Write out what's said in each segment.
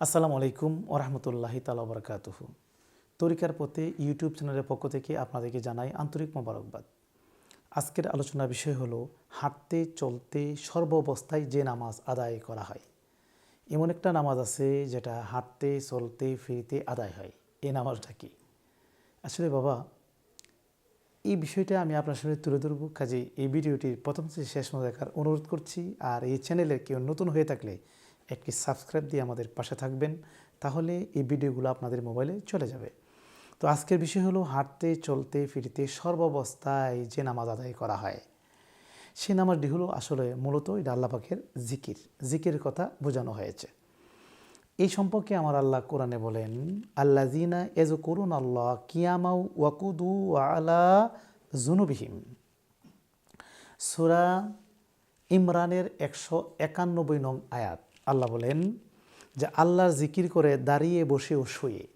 আসসালামু আলাইকুম ওরহমতুল্লাহি তালা বরকাতুহু তরিকার পথে ইউটিউব চ্যানেলের পক্ষ থেকে আপনাদেরকে জানাই আন্তরিক মোবারকবাদ। আজকের আলোচনার বিষয় হলো, হাঁটতে, চলতে সর্ব অবস্থায় যে নামাজ আদায় করা হয়। এমন একটা নামাজ আছে যেটা হাঁটতে, চলতে, ফিরতে আদায় হয়। এই নামাজটা কি? আসলে বাবা, এই বিষয়টা আমি আপনার সামনে তুলে ধরব। কাজে এই ভিডিওটির প্রথম থেকে শেষ দেখার অনুরোধ করছি। আর এই চ্যানেলে কেউ নতুন হয়ে থাকলে একটি সাবস্ক্রাইব দিয়ে আমাদের পাশে থাকবেন, তাহলে এই ভিডিওগুলো আপনাদের মোবাইলে চলে যাবে। তো আজকের বিষয় হলো হাঁটতে, চলতে, ফিরতে সর্বাবস্থায় যে নামাজ আদায় করা হয়। সে নামাজটি হলো আসলে মূলত এটা আল্লাহ পাকের জিকির, জিকিরের কথা বোঝানো হয়েছে। এই সম্পর্কে আমার আল্লাহ কোরআনে বলেন আল্লাহ জিনা এজ করুন আল্লাহ কিয়ামাউ ওয়াকুদু আলা জুনুবিহিম সুরা ইমরানের একশো একানব্বই নং আয়াত। আল্লাহ বলেন যে আল্লাহর জিকির করে দাঁড়িয়ে বসে ও শুয়ে।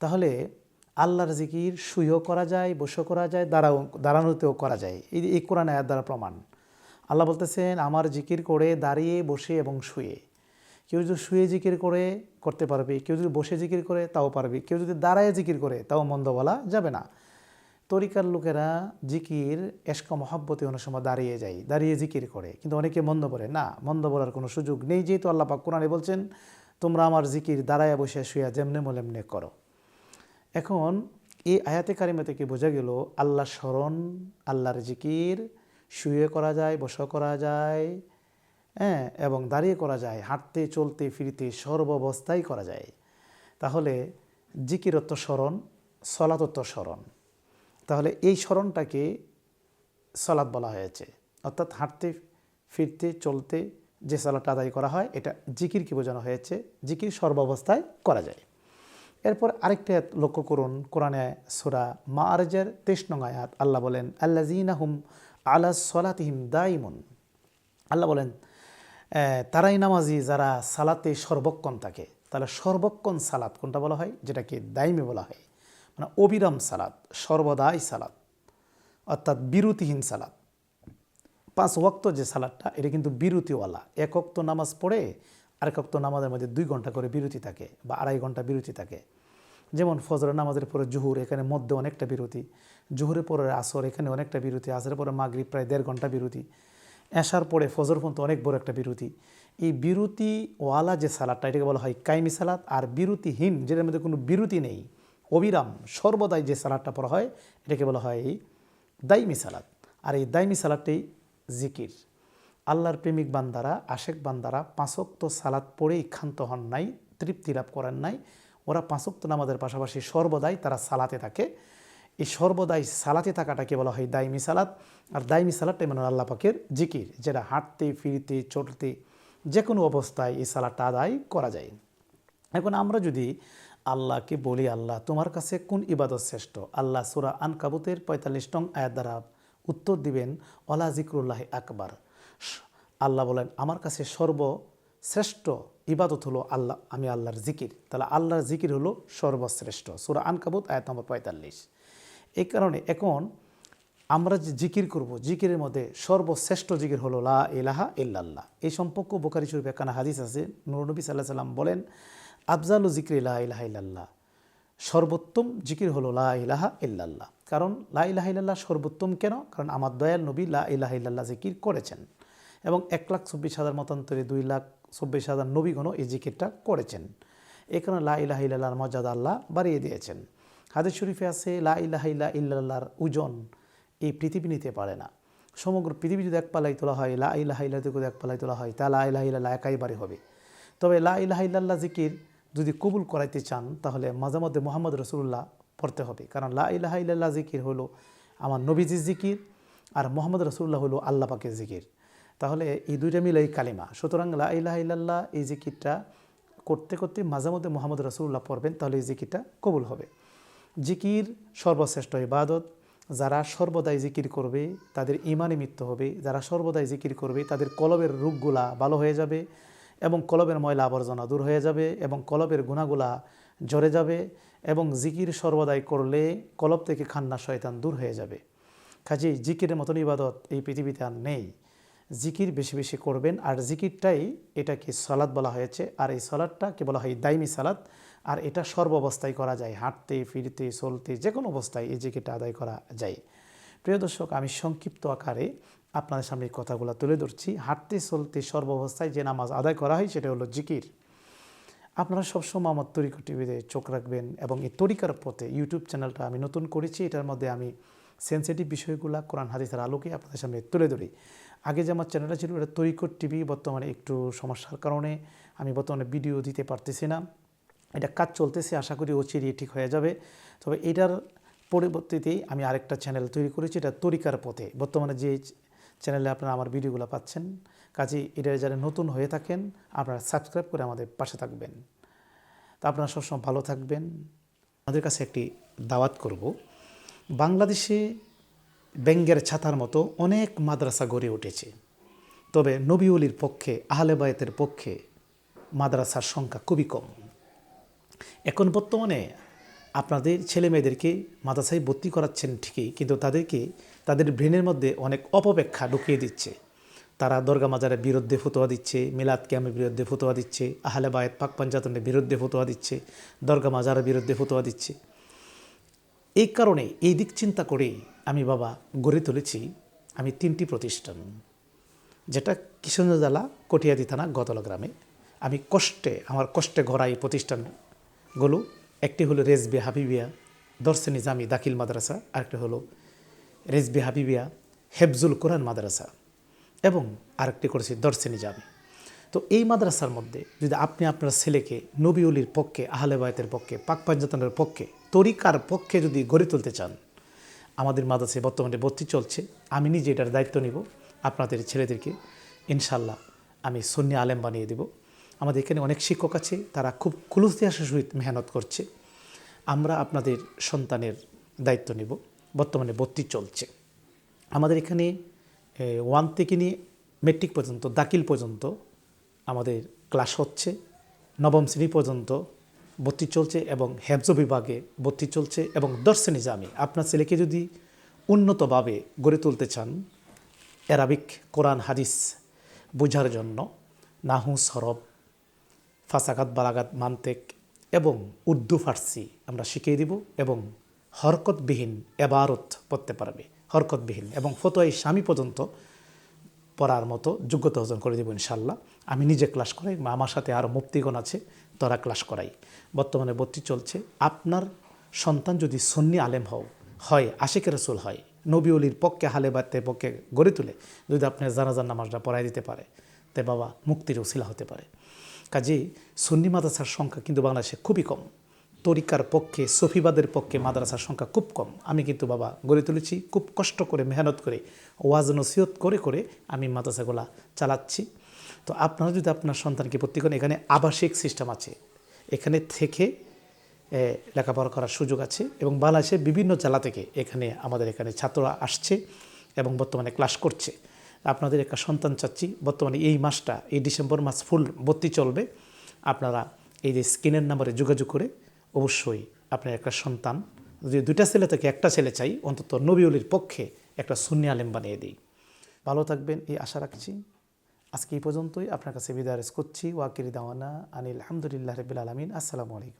তাহলে আল্লাহর জিকির শুয়েও করা যায়, বসেও করা যায়, দাঁড়াও, দাঁড়ানোতেও করা যায়। এই এই কোরআন আয়াত দ্বারা প্রমাণ। আল্লাহ বলতেছেন, আমার জিকির করে দাঁড়িয়ে বসে এবং শুয়ে। কেউ যদি শুয়ে জিকির করে, করতে পারবে। কেউ যদি বসে জিকির করে, তাও পারবে। কেউ যদি দাঁড়ায় জিকির করে, তাও মন্দ বলা যাবে না। তরিকার লোকেরা জিকির, এশক মহাব্বতে অনেক সময় দাঁড়িয়ে যায়, দাঁড়িয়ে জিকির করে। কিন্তু অনেকে মন্দ বলে, না, মন্দ বলার কোনো সুযোগ নেই। যেহেতু আল্লাহ পাক কোরআনে বলছেন, তোমরা আমার জিকির দাঁড়ায় বসে শুয়া যেমনে মলেমনে করো। এখন এই আয়াতে কারিমা থেকে বোঝা গেল আল্লাহ স্মরণ, আল্লাহর জিকির, শুয়ে করা যায়, বসা করা যায় হ্যাঁ এবং দাঁড়িয়ে করা যায়, হাঁটতে, চলতে, ফিরতে সর্বাবস্থায় করা যায়। তাহলে জিকিরত্ব স্মরণ সলাতত্ব স্মরণ। তাহলে এই স্মরণটাকে সলাৎ বলা হয়েছে। অর্থাৎ হাঁটতে, ফিরতে, চলতে যে সালাটা আদায় করা হয়, এটা জিকিরকে বোঝানো হয়েছে। জিকির সর্বাবস্থায় করা যায়। এরপর আরেকটা লক্ষ্য করুন, কোরআনে সুরা মা আরজের তেইশ আয়াত। আল্লাহ বলেন আল্লা জিনাহুম আলা সলাতিহিম দাইমুন আল্লাহ বলেন তারাই নামাজি যারা সালাতে সর্বক্ষণ থাকে। তাহলে সর্বক্ষণ সালাত কোনটা বলা হয়? যেটাকে দাইমে বলা হয়। মানে অবিরাম সালাদ, সর্বদাই সালাদ, অর্থাৎ বিরতিহীন সালাদ। পাঁচ ওয়াক্ত যে সালাদটা, এটা কিন্তু বিরতিওয়ালা। এক অক্ত নামাজ পড়ে, আরেক অক্ত নামাজের মধ্যে দুই ঘণ্টা করে বিরতি থাকে বা আড়াই ঘণ্টা বিরতি থাকে। যেমন ফজরের নামাজের পরে জুহুর, এখানে মধ্যে অনেকটা বিরতি। জুহুরের পরে আসর, এখানে অনেকটা বিরতি। আসরের পরে মাগরিব প্রায় দেড় ঘণ্টা বিরতি। এশার পরে ফজর পর্যন্ত অনেক বড় একটা বিরতি। এই বিরতিওয়ালা যে সালাদটা, এটাকে বলা হয় কাইমি সালাদ। আর বিরতিহীন, যেটার মধ্যে কোনো বিরতি নেই অবিরাম সর্বদাই যে সালাদটা পড়া হয়, এটাকে বলা হয় এই দাইমি সালাদ। আর এই দাইমি সালাদটাই জিকির। আল্লাহর প্রেমিক বান্দারা, আশেক বান্দারা পাঁচক্ত সালাদ পড়েই ক্ষান্ত হন নাই, তৃপ্তি লাভ করেন নাই। ওরা পাঁচক্ত নামাজের পাশাপাশি সর্বদাই তারা সালাতে থাকে। এই সর্বদাই সালাতে থাকাটাকে বলা হয় দাইমি সালাত আর দাইমি সালাদটাই মানে আল্লাহ পাকের জিকির, যেটা হাঁটতে, ফিরতে চলতে যে কোনো অবস্থায় এই সালাদটা আদায় করা যায়। এখন আমরা যদি আল্লাহকে বলি আল্লাহ, তোমার কাছে কোন ইবাদত শ্রেষ্ঠ? আল্লাহ সুরা আন কাবুতের পঁয়তাল্লিশ টং আয়াত দ্বারা উত্তর দিবেন অলা জিক্রুল্লাহ আকবার। আল্লাহ বলেন, আমার কাছে সর্বশ্রেষ্ঠ ইবাদত হলো আল্লাহ, আমি আল্লাহর জিকির। তাহলে আল্লাহর জিকির হলো সর্বশ্রেষ্ঠ। সুরা আন কাবুত আয়াত নম্বর পঁয়তাল্লিশ। এই কারণে এখন আমরা যে জিকির করব, জিকিরের মধ্যে সর্বশ্রেষ্ঠ জিকির হলো লা ইলাহা ইল্লাল্লাহ। এই সম্পর্ক বোকারি শরীফ একখানা হাদিস আছে নুরনবী সাল্লাহ সাল্লাম বলেন আফজালু জিক্রি লা সর্বোত্তম জিকির হলো লা ইলাহা ইল্লাল্লাহ। কারণ লা ইলাহা সর্বোত্তম কেন? কারণ আমার দয়াল নবী লা ইলাহা ইল্লাল্লাহ জিকির করেছেন। এবং এক লাখ চব্বিশ হাজার মতান্তরে দুই লাখ চব্বিশ হাজার নবীগণও এই জিকিরটা করেছেন। এই কারণে লা ইলাহা ইল্লাল্লাহর মর্যাদা আল্লাহ বাড়িয়ে দিয়েছেন। হাদিস শরীফে আছে, লা ইলাহা ইল্লা ইল্লাল্লাহর ওজন এই পৃথিবী নিতে পারে না। সমগ্র পৃথিবী যদি এক পালাই তোলা হয়, লা ইলাহা ইল্লাহ যদি এক পালাই তোলা হয়, তা লা ইলাহা ইল্লাল্লাহ একাইবারে হবে। তবে লা ইলাহা ইল্লাল্লাহ জিকির যদি কবুল করাইতে চান, তাহলে মাঝে মধ্যে মোহাম্মদ রসুল্লাহ পড়তে হবে। কারণ লা ইলাহা ইল্লাল্লাহ জিকির হলো আমার নবীজির জিকির আর মোহাম্মদ রসুল্লাহ হলো আল্লাহ পাকের জিকির। তাহলে এই দুইটা মিলেই কালিমা। সুতরাং লা ইল্লাল্লাহ এই জিকিরটা করতে করতে মাঝে মধ্যে মোহাম্মদ রসুল্লাহ পড়বেন, তাহলে এই জিকিরটা কবুল হবে। জিকির সর্বশ্রেষ্ঠ ইবাদত। যারা সর্বদাই জিকির করবে, তাদের ইমানে মৃত্যু হবে। যারা সর্বদাই জিকির করবে, তাদের কলবের রোগগুলা ভালো হয়ে যাবে। এবং কলবের ময়লা আবর্জনা দূর হয়ে যাবে এবং কলবের গুণাগুলা ঝরে যাবে এবং জিকির সর্বদাই করলে কলব থেকে খান্না শয়তান দূর হয়ে যাবে। কাজেই জিকিরের মতন ইবাদত এই পৃথিবীতে আর নেই। জিকির বেশি বেশি করবেন আর জিকিরটাই এটাকে সলাদ বলা হয়েছে। আর এই সলাদটা কি বলা হয় দাইমি সালাদ আর এটা সর্ব অবস্থায় করা যায়, হাঁটতে, ফিরতে, চলতে যে কোনো অবস্থায় এই জিকিরটা আদায় করা যায়। প্রিয় দর্শক, আমি সংক্ষিপ্ত আকারে আপনাদের সামনে এই কথাগুলো তুলে ধরছি। হাঁটতে, চলতে সর্বাবস্থায় যে নামাজ আদায় করা হয় সেটা হলো জিকির। আপনারা সবসময় আমার তরিকা টিভিতে চোখ রাখবেন এবং এই তরিকার পথে ইউটিউব চ্যানেলটা আমি নতুন করেছি, এটার মধ্যে আমি সেন্সিটিভ বিষয়গুলো, কোরআন, হাদিসের আলোকে আপনাদের সামনে তুলে ধরি। আগে যে আমার চ্যানেলটা ছিল, এটা তরিকট টিভি, বর্তমানে একটু সমস্যার কারণে আমি বর্তমানে ভিডিও দিতে পারতেছি না। এটা কাজ চলতেছে, আশা করি ও অচিরিয়ে ঠিক হয়ে যাবে। তবে এটার পরবর্তীতেই আমি আরেকটা চ্যানেল তৈরি করেছি, এটা তরিকার পথে। বর্তমানে যে চ্যানেলে আপনারা আমার ভিডিওগুলো পাচ্ছেন। কাজে এটা যারা নতুন হয়ে থাকেন, আপনারা সাবস্ক্রাইব করে আমাদের পাশে থাকবেন। তা আপনারা সবসময় ভালো থাকবেন। আমাদের কাছে একটি দাওয়াত করব। বাংলাদেশে ব্যাঙ্গের ছাতার মতো অনেক মাদ্রাসা গড়ে উঠেছে। তবে নবীউলির পক্ষে, আহলে বায়েতের পক্ষে মাদ্রাসার সংখ্যা খুবই কম। এখন বর্তমানে আপনাদের ছেলে মেয়েদেরকে মাদ্রাসায় ভর্তি করাচ্ছেন ঠিকই, কিন্তু তাদেরকে, তাদের ব্রেনের মধ্যে অনেক অপব্যাখ্যা ঢুকিয়ে দিচ্ছে। তারা দরগা মাজারের বিরুদ্ধে ফতোয়া দিচ্ছে, মিলাদ ক্যামের বিরুদ্ধে ফতোয়া দিচ্ছে, আহলে বায়েত পাক পাঞ্জাতনের বিরুদ্ধে ফতোয়া দিচ্ছে, দরগা মাজারের বিরুদ্ধে ফতোয়া দিচ্ছে। এই কারণে এই দিক চিন্তা করে আমি বাবা গড়ে তুলেছি আমি তিনটি প্রতিষ্ঠান, যেটা কিশোরগঞ্জ কটিয়াদি থানা গতলা গ্রামে। আমি কষ্টে, আমার কষ্টে গড়া এই প্রতিষ্ঠানগুলো একটি হলো রেজবে হাবিবিয়া, দর্শনী জামি দাখিল মাদ্রাসা, আরেকটি হলো রেজবে হাবিবিয়া হেফজুল কোরআন মাদ্রাসা এবং আরেকটি করেছি দর্শনী জামি। তো এই মাদ্রাসার মধ্যে যদি আপনি আপনার ছেলেকে নবীউলির পক্ষে, আহলে বায়তের পক্ষে, পাক পাঞ্জাতনের পক্ষে, তরিকার পক্ষে যদি গড়ে তুলতে চান, আমাদের মাদ্রাসায় বর্তমানে ভর্তি চলছে। আমি নিজে এটার দায়িত্ব নিব। আপনাদের ছেলেদেরকে ইনশাল্লাহ আমি সন্নি আলেম বানিয়ে দেব। আমাদের এখানে অনেক শিক্ষক আছে, তারা খুব খুলুস দেওয়ার সহিত মেহনত করছে। আমরা আপনাদের সন্তানের দায়িত্ব নেব। বর্তমানে ভর্তি চলছে। আমাদের এখানে ওয়ান থেকে নিয়ে মেট্রিক পর্যন্ত, দাখিল পর্যন্ত আমাদের ক্লাস হচ্ছে। নবম শ্রেণি পর্যন্ত ভর্তি চলছে এবং হেফজ বিভাগে ভর্তি চলছে এবং দর্শনী জামি। আপনার ছেলেকে যদি উন্নতভাবে গড়ে তুলতে চান অ্যারাবিক কোরআন হাদিস বোঝার জন্য নাহু সরব ফাসাকাত বালাগাত মান্তেক এবং উর্দু ফার্সি আমরা শিখিয়ে দিব এবং হরকতবিহীন এবারত পড়তে পারবে, হরকতবিহীন এবং ফতোয়াই স্বামী পর্যন্ত পড়ার মতো যোগ্যতা অর্জন করে দেবো ইনশাল্লাহ আমি নিজে ক্লাস করাই আমার সাথে আরও মুক্তিগণ আছে, তারা ক্লাস করাই। বর্তমানে ভর্তি চলছে। আপনার সন্তান যদি সন্নি আলেম হও, হয় আশিক রসুল হয়, নবী অলির পক্ষে হালে বাতের পক্ষে গড়ে তুলে, যদি আপনার জানাজার নামাজটা পড়াই দিতে পারে, তে বাবা মুক্তির ওসিলা হতে পারে। কাজেই সুন্নি মাদ্রাসার সংখ্যা কিন্তু বাংলাদেশে খুবই কম। তরিকার পক্ষে, সফিবাদের পক্ষে মাদ্রাসার সংখ্যা খুব কম। আমি কিন্তু বাবা গড়ে তুলেছি, খুব কষ্ট করে, মেহনত করে, ওয়াজ নসিহত করে করে আমি মাদ্রাসাগুলা চালাচ্ছি। তো আপনারা যদি আপনার সন্তানকে করেন, এখানে আবাসিক সিস্টেম আছে। এখানে থেকে লেখাপড়া করার সুযোগ আছে এবং বাংলাদেশের বিভিন্ন জেলা থেকে এখানে আমাদের এখানে ছাত্ররা আসছে এবং বর্তমানে ক্লাস করছে। আপনাদের একটা সন্তান চাচ্ছি। বর্তমানে এই মাসটা, এই ডিসেম্বর মাস ফুল ভর্তি চলবে। আপনারা এই যে স্ক্রিনের নাম্বারে যোগাযোগ করে অবশ্যই আপনার একটা সন্তান, যদি দুইটা ছেলে থেকে, একটা ছেলে চাই, অন্তত নবীউলির পক্ষে একটা সুন্নি আলেম বানিয়ে দিই। ভালো থাকবেন, এই আশা রাখছি। আজকে এই পর্যন্তই। আপনার কাছে বিদায় করছি। ওয়াকির দাওয়ানা আনিল আলহামদুলিল্লাহ রবিল আলমিন। আসসালামু আলাইকুম।